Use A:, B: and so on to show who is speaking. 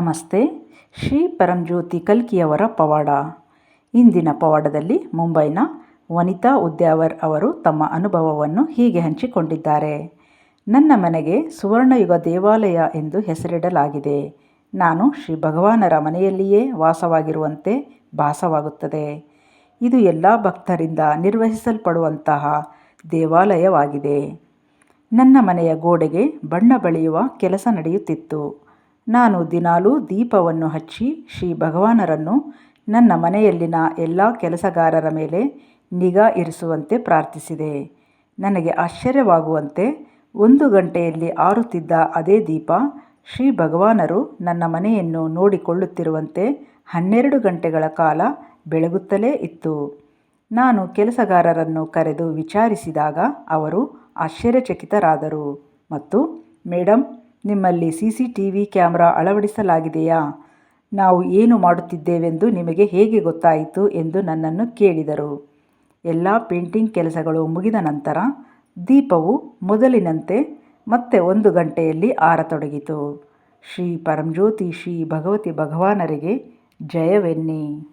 A: ನಮಸ್ತೆ. ಶ್ರೀ ಪರಂಜ್ಯೋತಿ ಕಲ್ಕಿಯವರ ಪವಾಡ. ಇಂದಿನ ಪವಾಡದಲ್ಲಿ ಮುಂಬೈನ ವನಿತಾ ಉದ್ಯಾವರ್ ಅವರು ತಮ್ಮ ಅನುಭವವನ್ನು ಹೀಗೆ ಹಂಚಿಕೊಂಡಿದ್ದಾರೆ. ನನ್ನ ಮನೆಗೆ ಸುವರ್ಣಯುಗ ದೇವಾಲಯ ಎಂದು ಹೆಸರಿಡಲಾಗಿದೆ. ನಾನು ಶ್ರೀ ಭಗವಾನರ ಮನೆಯಲ್ಲಿಯೇ ವಾಸವಾಗಿರುವಂತೆ ಭಾಸವಾಗುತ್ತದೆ. ಇದು ಎಲ್ಲ ಭಕ್ತರಿಂದ ನಿರ್ವಹಿಸಲ್ಪಡುವಂತಹ ದೇವಾಲಯವಾಗಿದೆ. ನನ್ನ ಮನೆಯ ಗೋಡೆಗೆ ಬಣ್ಣ ಬಳಿಯುವ ಕೆಲಸ ನಡೆಯುತ್ತಿತ್ತು. ನಾನು ದಿನಾಲೂ ದೀಪವನ್ನು ಹಚ್ಚಿ ಶ್ರೀ ಭಗವಾನರನ್ನು ನನ್ನ ಮನೆಯಲ್ಲಿನ ಎಲ್ಲ ಕೆಲಸಗಾರರ ಮೇಲೆ ನಿಗಾ ಇರಿಸುವಂತೆ ಪ್ರಾರ್ಥಿಸಿದೆ. ನನಗೆ ಆಶ್ಚರ್ಯವಾಗುವಂತೆ ಒಂದು ಗಂಟೆಯಲ್ಲಿ ಆರುತ್ತಿದ್ದ ಅದೇ ದೀಪ ಶ್ರೀ ಭಗವಾನರು ನನ್ನ ಮನೆಯನ್ನು ನೋಡಿಕೊಳ್ಳುತ್ತಿರುವಂತೆ ಹನ್ನೆರಡು ಗಂಟೆಗಳ ಕಾಲ ಬೆಳಗುತ್ತಲೇ ಇತ್ತು. ನಾನು ಕೆಲಸಗಾರರನ್ನು ಕರೆದು ವಿಚಾರಿಸಿದಾಗ ಅವರು ಆಶ್ಚರ್ಯಚಕಿತರಾದರು ಮತ್ತು ಮೇಡಮ್ ನಿಮ್ಮಲ್ಲಿ C C T V camera ಅಳವಡಿಸಲಾಗಿದೆಯಾ? ನಾವು ಏನು ಮಾಡುತ್ತಿದ್ದೇವೆಂದು ನಿಮಗೆ ಹೇಗೆ ಗೊತ್ತಾಯಿತು ಎಂದು ನನ್ನನ್ನು ಕೇಳಿದರು. ಎಲ್ಲ ಪೇಂಟಿಂಗ್ ಕೆಲಸಗಳು ಮುಗಿದ ನಂತರ ದೀಪವು ಮೊದಲಿನಂತೆ ಮತ್ತೆ ಒಂದು ಗಂಟೆಯಲ್ಲಿ ಆರತೊಡಗಿತು. ಶ್ರೀ ಪರಂಜ್ಯೋತಿ ಶ್ರೀ ಭಗವತಿ ಭಗವಾನರಿಗೆ ಜಯವೆನ್ನಿ.